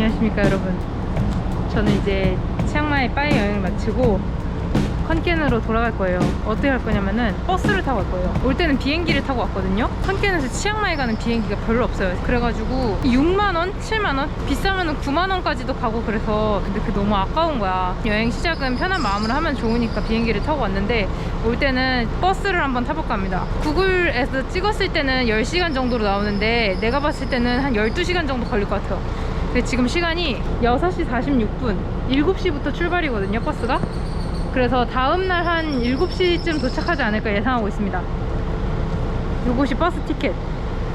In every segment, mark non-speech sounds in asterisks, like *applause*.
안녕하십니까 여러분. 저는 이제 치앙마이 빠이 여행을 마치고 컨켄으로 돌아갈 거예요. 어떻게 할 거냐면은 버스를 타고 갈 거예요. 올 때는 비행기를 타고 왔거든요. 컨켄에서 치앙마이 가는 비행기가 별로 없어요. 그래가지고 6만원? 7만원? 비싸면은 9만원까지도 가고 그래서 근데 그게 너무 아까운 거야. 여행 시작은 편한 마음으로 하면 좋으니까 비행기를 타고 왔는데 올 때는 버스를 한번 타볼까 합니다. 구글에서 찍었을 때는 10시간 정도로 나오는데 내가 봤을 때는 한 12시간 정도 걸릴 것 같아요 근데 지금 시간이 6시 46분. 7시부터 출발이거든요 버스가. 그래서 다음날 한 7시쯤 도착하지 않을까 예상하고 있습니다. 요것이 버스 티켓.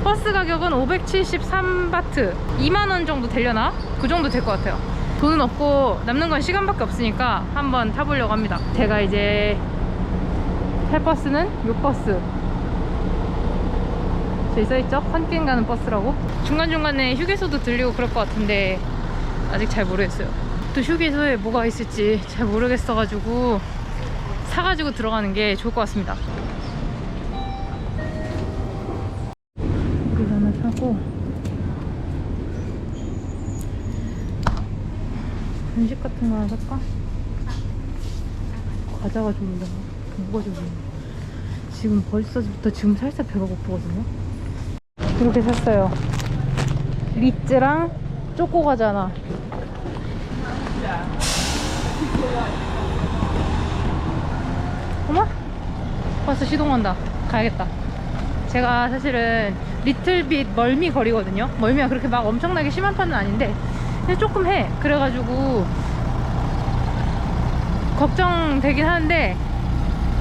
버스 가격은 573바트. 2만원 정도 되려나? 그 정도 될 것 같아요. 돈은 없고 남는 건 시간밖에 없으니까 한번 타보려고 합니다. 제가 이제 탈 버스는 요 버스 저기 써있죠? 컨켄 가는 버스라고? 중간중간에 휴게소도 들리고 그럴 것 같은데 아직 잘 모르겠어요. 또 휴게소에 뭐가 있을지 잘 모르겠어가지고 사가지고 들어가는 게 좋을 것 같습니다. 이거 하나 사고. 간식 같은 거 하나 살까? 과자가 좋은데 뭐가 좋은데 지금 벌써부터 지금 살짝 배가 고프거든요 이렇게 샀어요. 리츠랑 초코 과자 하나. 어머? 벌써 시동한다. 가야겠다. 제가 사실은 리틀빛 멀미 거리거든요. 멀미가 그렇게 막 엄청나게 심한 편은 아닌데 근데 조금 해. 그래가지고 걱정되긴 하는데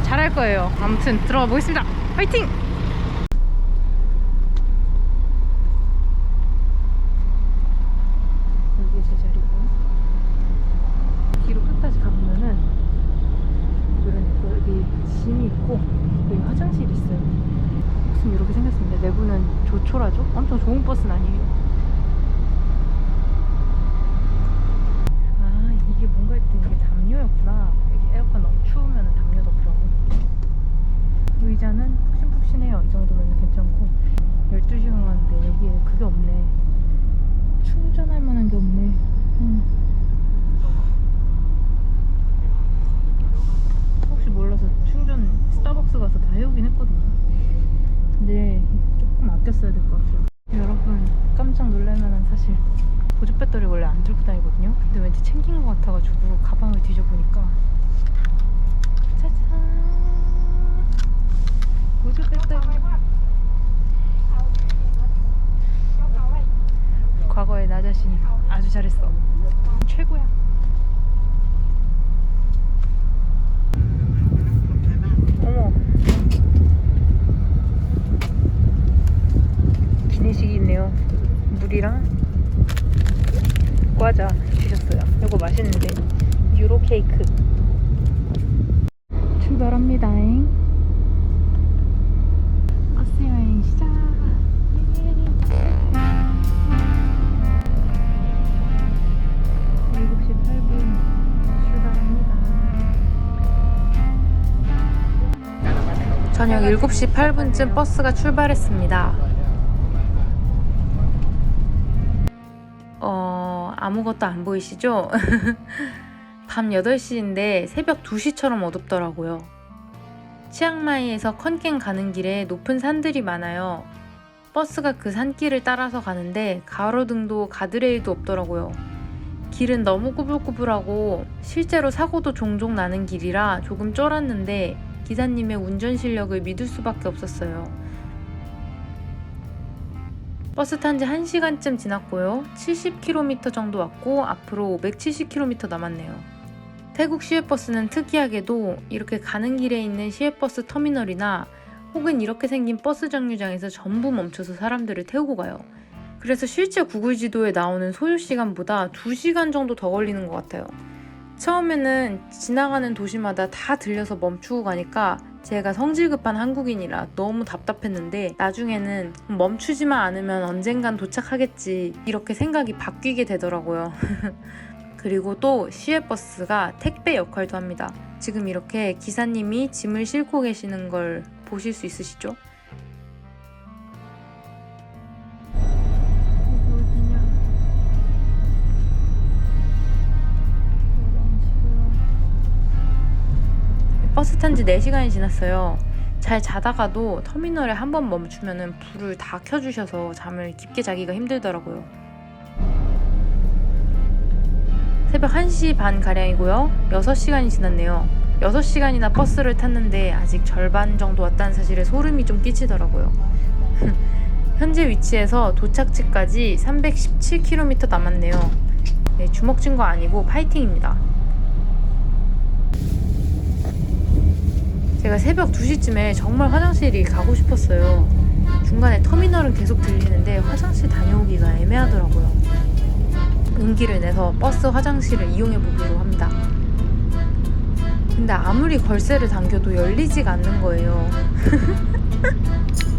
잘할 거예요. 아무튼 들어가 보겠습니다. 화이팅! 여기 제 자리고 뒤로 끝까지 가보면은 그러니까 여기 짐이 있고 여기 화장실이 있어요 무슨 이렇게 생겼습니다 조촐하죠? 엄청 좋은 버스는 아니에요. 아 이게 뭔가 했더니 이게 담요였구나. 여기 에어컨 너무 추우면 담요 덮으라고. 의자는 푹신푹신해요. 이 정도면 괜찮고 12시간 가는데 여기에 그게 없네 충전할 만한 게 없네 음. 혹시 몰라서 충전 스타벅스 가서 다 해오긴 했거든요 근데 조금 아껴 써야 될 것 같아요. 여러분 깜짝 놀랄만한 사실. 보조 배터리 원래 안 들고 다니거든요? 근데 왠지 챙긴 것 같아가지고 가방을 뒤져보니까 짜잔! 보조 배터리 과거의 나 자신이 아주 잘했어. 최고야 어머 기내식이 있네요 물이랑 과자 주셨어요 이거 맛있는데 유로 케이크 출발합니다 버스 여행 시작 예. 7시 8분 출발합니다 저녁 7시 8분쯤 버스가 출발했습니다. 아무것도 안 보이시죠? *laughs* 밤 8시인데 새벽 2시처럼 어둡더라고요. 치앙마이에서 컨켄 가는 길에 높은 산들이 많아요. 버스가 그 산길을 따라서 가는데 가로등도 가드레일도 없더라고요. 길은 너무 꾸불꾸불하고 실제로 사고도 종종 나는 길이라 조금 쫄았는데 기사님의 운전 실력을 믿을 수밖에 없었어요. 버스 탄 지 1시간쯤 지났고요. 70km 정도 왔고 앞으로 570km 남았네요. 태국 시외버스는 특이하게도 이렇게 가는 길에 있는 시외버스 터미널이나 혹은 이렇게 생긴 버스 정류장에서 전부 멈춰서 사람들을 태우고 가요. 그래서 실제 구글 지도에 나오는 소요 시간보다 2시간 정도 더 걸리는 것 같아요. 처음에는 지나가는 도시마다 다 들려서 멈추고 가니까 제가 성질 급한 한국인이라 너무 답답했는데 나중에는 멈추지만 않으면 언젠간 도착하겠지 이렇게 생각이 바뀌게 되더라고요. *laughs* 그리고 또 시외버스가 택배 역할도 합니다. 지금 이렇게 기사님이 짐을 싣고 계시는 걸 보실 수 있으시죠? 탄 지 4시간이 지났어요. 잘 자다가도 터미널에 한 번 멈추면 불을 다 켜주셔서 잠을 깊게 자기가 힘들더라고요. 새벽 1시 반 가량이고요. 6시간이 지났네요. 6시간이나 버스를 탔는데 아직 절반 정도 왔다는 사실에 소름이 좀 끼치더라고요. *laughs* 현재 위치에서 도착지까지 317km 남았네요. 네, 주먹 쥔거 아니고 파이팅입니다. 제가 새벽 2시쯤에 정말 화장실이 가고 싶었어요. 중간에 터미널은 계속 들리는데 화장실 다녀오기가 애매하더라고요. 용기를 내서 버스 화장실을 이용해 보기로 합니다. 근데 아무리 걸쇠를 당겨도 열리지가 않는 거예요. *laughs*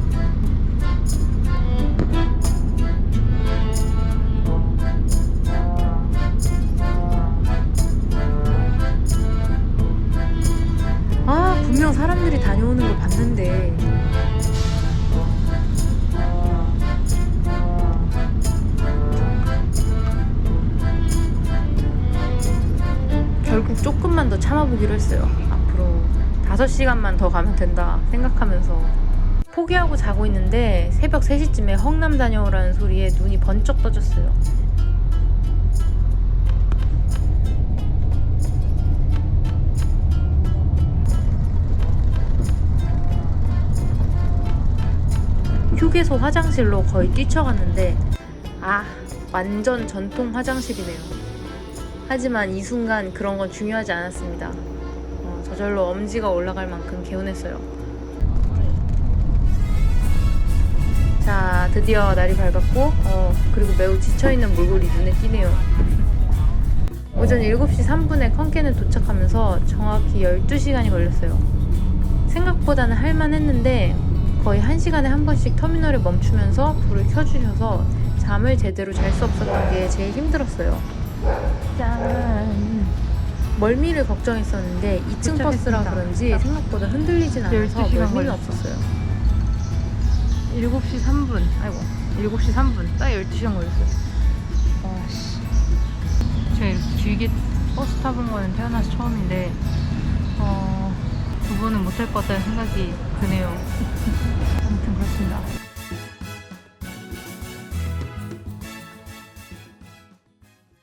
아, 분명 사람들이 다녀오는 걸 봤는데. 결국 조금만 더 참아보기로 했어요. 앞으로 5시간만 더 가면 된다 생각하면서. 포기하고 자고 있는데 새벽 3시쯤에 헝남 다녀오라는 소리에 눈이 번쩍 떠졌어요. 휴게소 화장실로 거의 뛰쳐갔는데 아 완전 전통 화장실이네요. 하지만 이 순간 그런 건 중요하지 않았습니다. 어, 저절로 엄지가 올라갈 만큼 개운했어요. 자 드디어 날이 밝았고 어, 그리고 매우 지쳐있는 몰골이 눈에 띄네요. 오전 7시 3분에 컨켄에 도착하면서 정확히 12시간이 걸렸어요. 생각보다는 할만했는데 거의 1시간에 한 번씩 터미널에 멈추면서 불을 켜주셔서 잠을 제대로 잘 수 없었던 게 제일 힘들었어요. 짠. 멀미를 걱정했었는데 2층 버스라. 그런지 생각보다 흔들리진 않아서 12시간 멀미는. 없었어요. 7시 3분. 아이고. 7시 3분. 딱 12시간 걸렸어요. 와씨. 제가 이렇게 길게 버스 타본 거는 태어나서 처음인데, 어, 두 번은 못탈것 같다는 생각이 드네요. *laughs* 아무튼 그렇습니다.